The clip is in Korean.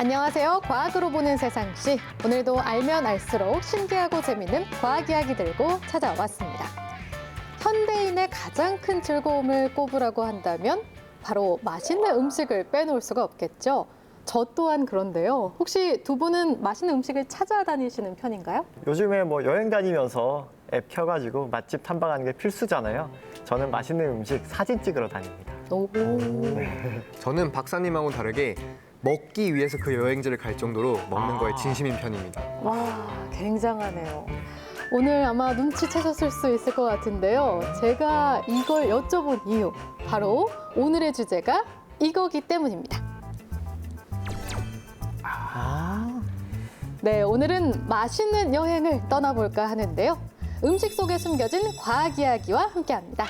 안녕하세요. 과학으로 보는 세상시. 오늘도 알면 알수록 신기하고 재밌는 과학 이야기 들고 찾아왔습니다. 현대인의 가장 큰 즐거움을 꼽으라고 한다면 바로 맛있는 음식을 빼놓을 수가 없겠죠. 저 또한 그런데요. 혹시 두 분은 맛있는 음식을 찾아다니시는 편인가요? 요즘에 뭐 여행 다니면서 앱 켜가지고 맛집 탐방하는 게 필수잖아요. 저는 맛있는 음식 사진 찍으러 다닙니다. 오. 저는 박사님하고는 다르게 먹기 위해서 그 여행지를 갈 정도로 먹는 아. 거에 진심인 편입니다. 와, 굉장하네요. 오늘 아마 눈치채셨을 수 있을 것 같은데요. 제가 이걸 여쭤본 이유, 바로 오늘의 주제가 이거기 때문입니다. 아, 네, 오늘은 맛있는 여행을 떠나볼까 하는데요. 음식 속에 숨겨진 과학 이야기와 함께 합니다.